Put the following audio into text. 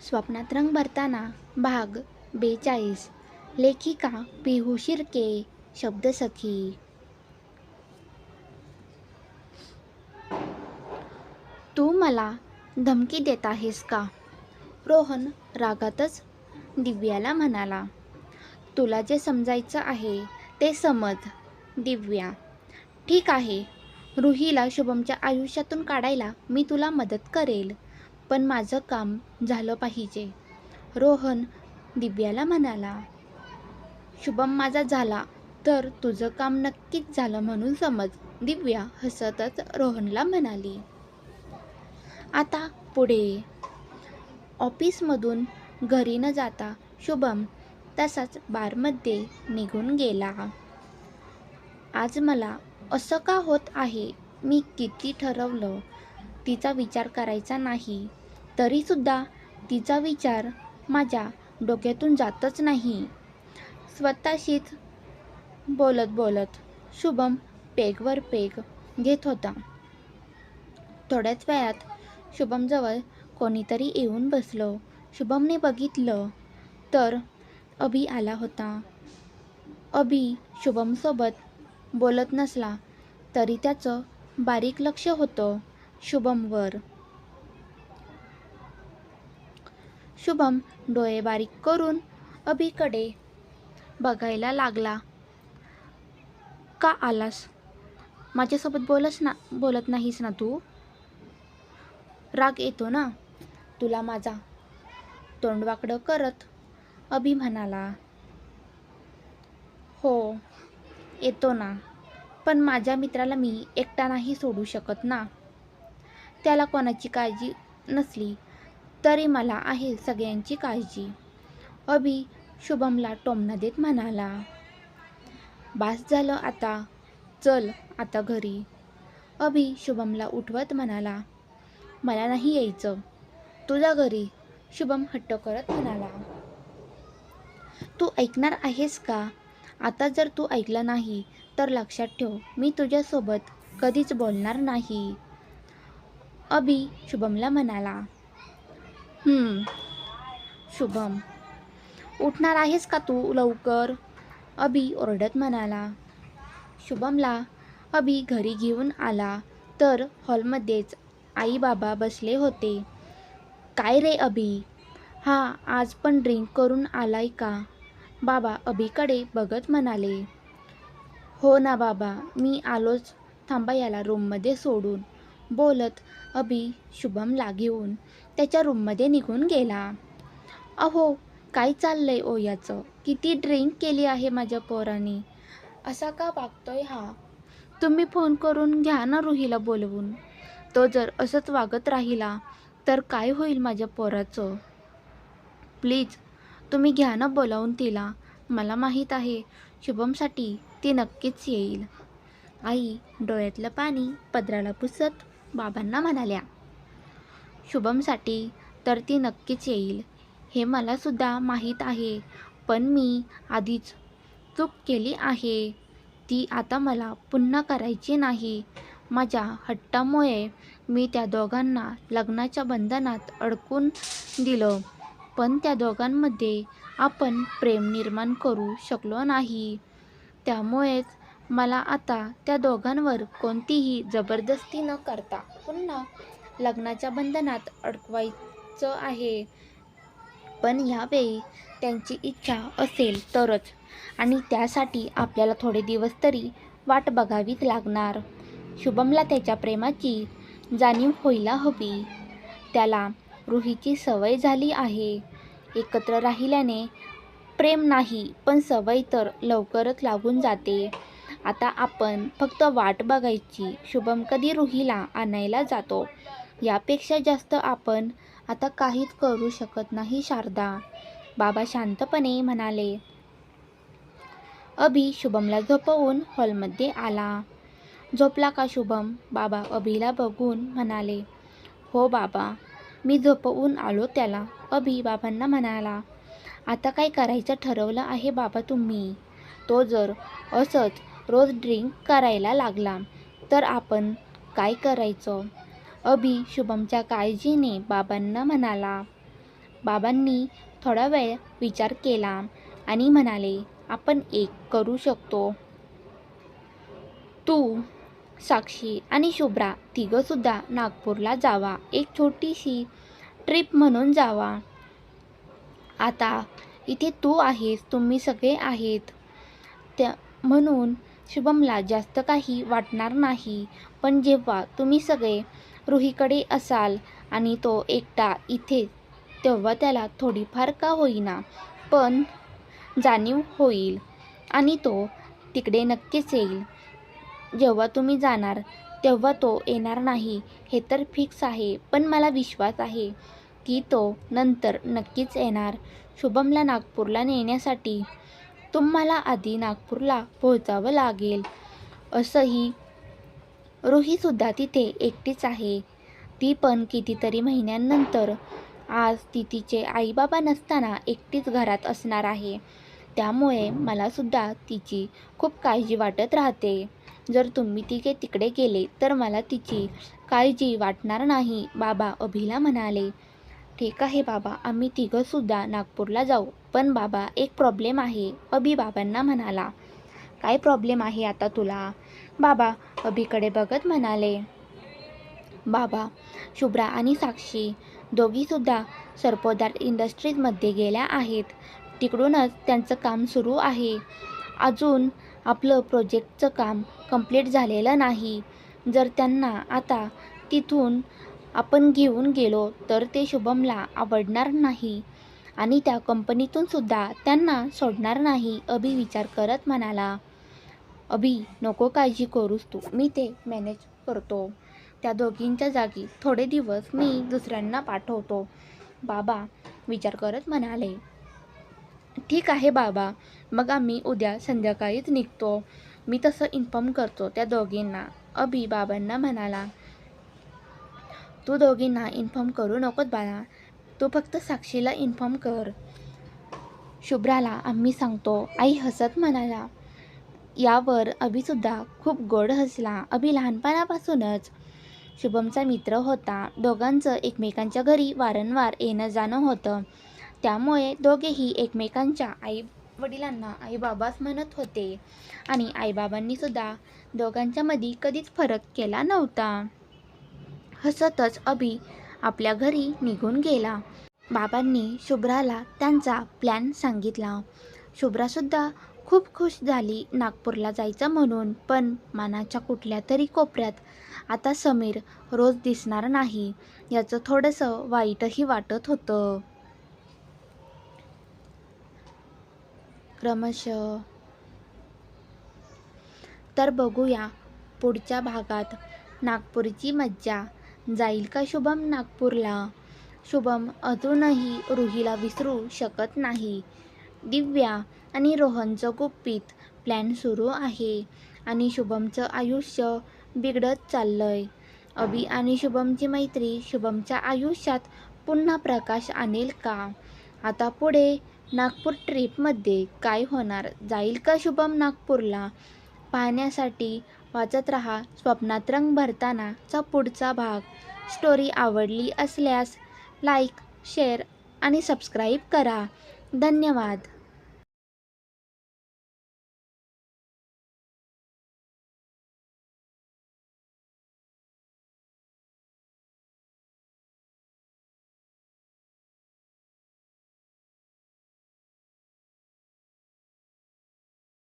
स्वप्नात रंग भरताना भाग बेचाळीस. लेखिका पिहू शिर्के शब्दसखी तू मला धमकी देत आहेस का? रोहन रागातच दिव्याला म्हणाला. तुला जे समजायचं आहे ते समज दिव्या. ठीक आहे रुहीला शुभमच्या आयुष्यातून काढायला मी तुला मदत करेल. पण माझं काम झालं पाहिजे. रोहन दिव्याला म्हणाला शुभम माझा झाला तर तुझं काम नक्कीच झालं म्हणून समज दिव्या हसतच रोहनला म्हणाली. आता पुढे. ऑफिसमधून घरी न जाता शुभम तसाच बारमध्ये निघून गेला. आज मला असं का होत आहे? मी किती ठरवलं? तिचा विचार करायचा नाही. तरीसुद्धा तिचा विचार माझ्या डोक्यातून जातच नाही. स्वतःशीच बोलत बोलत शुभम पेगवर पेग घेत होता. थोड्याच वेळात शुभमजवळ कोणीतरी येऊन बसलो. शुभमने बघितलं तर अभि आला होता. अभि शुभमसोबत बोलत नसला तरी त्याचं बारीक लक्ष होतं शुभमवर. शुभम डोळे बारीक करून अभिकडे बघायला लागला. का आलास? माझ्यासोबत बोलस ना बोलत नाहीस ना तू? राग येतो ना? तुला माझा तोंडवाकडं करत अभि म्हणाला. हो येतो ना. पण माझ्या मित्राला मी एकटा नाही सोडू शकत ना. त्याला कोणाची काळजी नसली. तरी मला आहे सगळ्यांची काळजी. अभि शुभमला टोमणा देत म्हणाला. बास झालं आता. चल आता घरी. अभि शुभमला उठवत म्हणाला. मला नाही यायचं. तुझ्या घरी. शुभम हट्ट करत म्हणाला. तू ऐकणार आहेस का? आता जर तू ऐकलं नाही तर लक्षात ठेव मी तुझ्यासोबत कधीच बोलणार नाही. अभि शुभमला म्हणाला. शुभम उठणार आहेस का तू लवकर? अभि ओरडत म्हणाला. शुभमला अभि घरी घेऊन आला तर हॉलमध्येच आई बाबा बसले होते. काय रे अभि? हा आज पण ड्रिंक करून आलाय का? बाबा अभिकडे बघत म्हणाले. हो ना बाबा मी आलोच. थांबा याला रूममध्ये सोडून. बोलत अभि शुभमला घेऊन त्याच्या रूममध्ये निघून गेला. अहो काय चाललंय ओयाचं किती ड्रिंक केली आहे माझ्या पोराने? असा का वागतोय हा? तुम्ही फोन करून घ्या ना रुहीला बोलवून. तो जर असंच वागत राहिला तर काय होईल माझ्या पोराचं? प्लीज तुम्ही घ्या ना बोलावून तिला. मला माहीत आहे शुभमसाठी ती नक्कीच येईल. आई डोळ्यातलं पाणी पदराला पुसत बाबांना म्हणाल्या शुभमसाठी तर ती नक्कीच येईल. हे मलासुद्धा माहीत आहे. पण मी आधीच चूक केली आहे. ती आता मला पुन्हा करायची नाही. माझ्या हट्टामुळे मी त्या दोघांना लग्नाच्या बंधनात अडकून दिलं. पण त्या दोघांमध्ये आपण प्रेम निर्माण करू शकलो नाही. त्यामुळेच मला आता त्या दोघांवर कोणतीही जबरदस्ती न करता पुन्हा लग्नाच्या बंधनात अडकवायचं आहे. पण ह्यावेळी त्यांची इच्छा असेल तरच. आणि त्यासाठी आपल्याला थोडे दिवस तरी वाट बघावीच लागणार. शुभमला त्याच्या प्रेमाची जाणीव व्हायला हवी. त्याला रुहीची सवय झाली आहे. एकत्र राहिल्याने प्रेम नाही पण सवय तर लवकरच लागून जाते. आता आपण फक्त वाट बघायची शुभम कधी रुहीला आणायला जातो? यापेक्षा जास्त आपण आता काहीच करू शकत नाही शारदा. बाबा शांतपणे म्हणाले. अभि शुभमला झोपवून हॉलमध्ये आला. झोपला का शुभम? बाबा अभिला बघून म्हणाले. हो बाबा मी झोपवून आलो त्याला. अभि बाबांना म्हणाला. आता काय करायचं ठरवलं आहे बाबा तुम्ही? तो जर असंच रोज ड्रिंक करायला लागला. तर आपण काय करायचं? अभि शुभमच्या काळजीने बाबांना म्हणाला. बाबांनी थोडा वेळ विचार केला आणि म्हणाले आपण एक करू शकतो. तू साक्षी आणि शुभ्रा तिघंसुद्धा नागपूरला जावा. एक छोटीशी ट्रिप म्हणून जावा. आता इथे तू आहेस तुम्ही सगळे आहेत. त्या म्हणून शुभमला जास्त काही वाटणार नाही. पण जेव्हा तुम्ही सगळे रुहीकडे असाल आणि तो एकटा इथे तेव्हा त्याला थोडीफार का होईना पण जाणीव होईल आणि तो तिकडे नक्कीच येईल. जेव्हा तुम्ही जाणार तेव्हा तो येणार नाही हे तर फिक्स आहे पण मला विश्वास आहे की तो नंतर नक्कीच येणार. शुभमला नागपूरला नेण्यासाठी तुम्हाला आधी नागपूरला पोहोचावं लागेल. असंही रुहीसुद्धा तिथे एकटीच आहे. ती पण कितीतरी महिन्यांनंतर आज ती तिचे आईबाबा नसताना एकटीच घरात असणार आहे. त्यामुळे मलासुद्धा तिची खूप काळजी वाटत राहते. जर तुम्ही तिघे तिकडे गेले तर मला तिची काळजी वाटणार नाही बाबा अभिला म्हणाले. ठीक आहे बाबा आम्ही तिघंसुद्धा नागपूरला जाऊ. पण बाबा एक प्रॉब्लेम आहे. अभि बाबांना म्हणाला. काय प्रॉब्लेम आहे आता तुला? बाबा अभिकडे बघत म्हणाले. बाबा शुभ्रा आणि साक्षी दोघीसुद्धा सर्पोदार इंडस्ट्रीजमध्ये गेल्या आहेत. तिकडूनच त्यांचं काम सुरू आहे. अजून आपलं प्रोजेक्टचं काम कंप्लीट झालेलं नाही. जर त्यांना आता तिथून आपण घेऊन गेलो तर ते शुभमला आवडणार नाही. आणि त्या कंपनीतून सुद्धा त्यांना सोडणार नाही अभि विचार करत म्हणाला. अभि नको काळजी करूस तू मी ते मॅनेज करतो. त्या दोघींच्या जागी थोडे दिवस मी दुसऱ्यांना पाठवतो. बाबा विचार करत म्हणाले. ठीक आहे बाबा मग आम्ही उद्या संध्याकाळीच निघतो. मी तसं इन्फॉर्म करतो त्या दोघींना. अभि बाबांना म्हणाला. तू दोघींना इन्फॉर्म करू नकोत बाळा. तू फक्त साक्षीला इन्फॉर्म कर. शुभ्राला आम्ही सांगतो आई हसत म्हणाला. यावर अभिसुद्धा खूप गोड हसला. अभि लहानपणापासूनच शुभमचा मित्र होता. दोघांचं एकमेकांच्या घरी वारंवार येणं जाणं होतं. त्यामुळे दोघेही एकमेकांच्या आई वडिलांना आईबाबाच म्हणत होते. आणि आईबाबांनीसुद्धा दोघांच्यामध्ये कधीच फरक केला नव्हता. हसतच अभि आपल्या घरी निघून गेला. बाबांनी शुभ्राला त्यांचा प्लॅन सांगितला. शुभ्रासुद्धा खूप खुश झाली नागपूरला जायचं म्हणून पण मानाच्या कुठल्या तरी कोपऱ्यात आता समीर रोज दिसणार नाही याचं थोडंसं वाईटही वाटत होतं. क्रमशः तर बघूया पुढच्या भागात नागपूरची मज्जा जाईल का शुभम नागपूरला? शुभम अजूनही रुहीला विसरू शकत नाही. दिव्या आणि रोहनचं गुप्पित प्लॅन सुरू आहे आणि शुभमचं आयुष्य बिघडत चाललं आहे अभि आणि शुभमची मैत्री शुभमच्या आयुष्यात पुन्हा प्रकाश आणेल का? आता पुढे नागपूर ट्रिपमध्ये काय होणार? जाईल का शुभम नागपूरला? पाहण्यासाठी वाचत रहा. स्वप्नात रंग भरतानाचा पुढचा भाग. स्टोरी आवडली असल्यास लाईक शेअर आणि सबस्क्राईब करा. धन्यवाद.